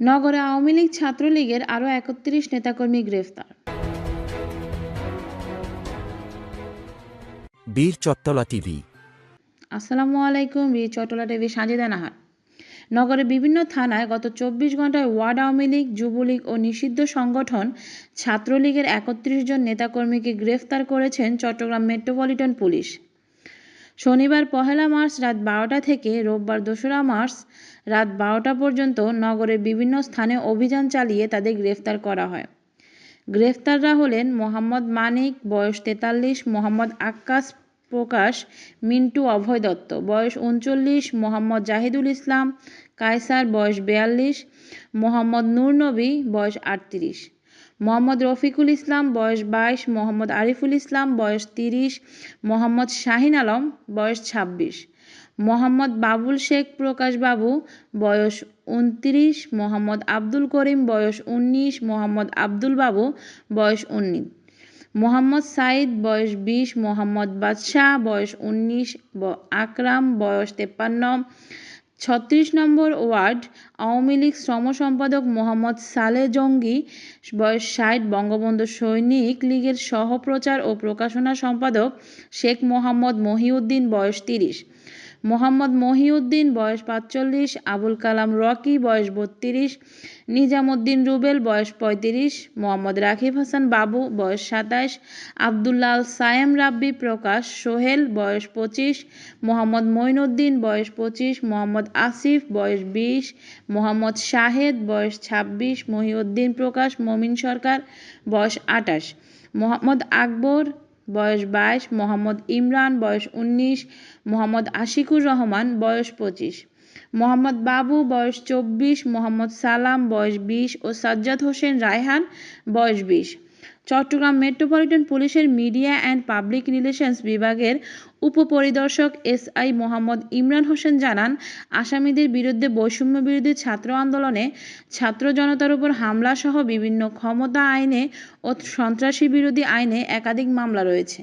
নগরে আওয়ামী লীগ ছাত্রলীগের আরও একত্রিশ নেতাকর্মী গ্রেফতার। বীর চত্তলা টিভি। আসসালামু আলাইকুম বি চটলা টিভি সাজিদা নাহার নগরের বিভিন্ন থানায় গত চব্বিশ ঘন্টায় ওয়ার্ড আওয়ামী লীগ যুবলীগ ও নিষিদ্ধ সংগঠন ছাত্রলীগের একত্রিশ জন নেতাকর্মীকে গ্রেফতার করেছেন চট্টগ্রাম মেট্রোপলিটন পুলিশ। শনিবার পহেলা মার্চ রাত বারোটা থেকে রোববার দোসরা মার্চ রাত বারোটা পর্যন্ত নগরের বিভিন্ন স্থানে অভিযান চালিয়ে তাদের গ্রেফতার করা হয়। গ্রেফতাররা হলেন মোহাম্মদ মানিক, বয়স তেতাল্লিশ, মোহাম্মদ আক্কাস প্রকাশ, মিন্টু অভয় দত্ত, বয়স উনচল্লিশ, মোহাম্মদ জাহিদুল ইসলাম, কায়সার, বয়স বিয়াল্লিশ, মোহাম্মদ নূর নবী, বয়স আটত্রিশ। মোহাম্মদ রফিকুল ইসলাম, বয়স বাইশ, মোহাম্মদ আরিফুল ইসলাম, বয়স তিরিশ, মোহাম্মদ শাহিন আলম, বয়স ছাব্বিশ, মোহাম্মদ বাবুল শেখ প্রকাশ বাবু, বয়স উনত্রিশ, মোহাম্মদ আব্দুল করিম, বয়স উনিশ, মোহাম্মদ আব্দুল বাবু, বয়স উনিশ, মোহাম্মদ সাইদ বয়স বিশ, মোহাম্মদ বাদশাহ, বয়স উনিশ আকরাম, বয়স তেপ্পান্ন ছত্রিশ নম্বর ওয়ার্ড, আওয়ামী লীগ শ্রম সম্পাদক মোহাম্মদ সালে জঙ্গি, বয়স ষাট, বঙ্গবন্ধু সৈনিক লীগের সহপ্রচার ও প্রকাশনা সম্পাদক শেখ মোহাম্মদ মহিউদ্দিন, বয়স তিরিশ। মোহাম্মদ মহিউদ্দিন, বয়স পাঁচচল্লিশ, আবুল কালাম রকি, বয়স বত্রিশ, নিজামুদ্দিন রুবেল, বয়স পঁয়ত্রিশ, মোহাম্মদ রাকিব হাসান বাবু, বয়স সাতাশ, আবদুল্লাল সায়েম রাব্বি, প্রকাশ সোহেল, বয়স পঁচিশ, মোহাম্মদ মঈনুদ্দিন, বয়স পঁচিশ, মোহাম্মদ আসিফ, বয়স বিশ, মোহাম্মদ শাহেদ, বয়স ছাব্বিশ, মহিউদ্দিন, প্রকাশ, মমিন সরকার, বয়স আটাশ, মোহাম্মদ আকবর বয়স বাইশ, মোহাম্মদ ইমরান বয়স উনিশ, মোহাম্মদ আশিকুর রহমান বয়স পঁচিশ, মোহাম্মদ বাবু বয়স চব্বিশ, মোহাম্মদ সালাম বয়স বিশ ও সাজ্জাদ হোসেন রায়হান বয়স বিশ। চট্টগ্রাম মেট্রোপলিটন পুলিশের মিডিয়া অ্যান্ড পাবলিক রিলেশনস বিভাগের উপপরিদর্শক এস আই মোহাম্মদ ইমরান হোসেন জানান, আসামিদের বিরুদ্ধে বৈষম্য বিরোধী ছাত্র আন্দোলনে ছাত্র জনতার উপর হামলাসহ বিভিন্ন ক্ষমতা আইনে ও সন্ত্রাসী বিরোধী আইনে একাধিক মামলা রয়েছে।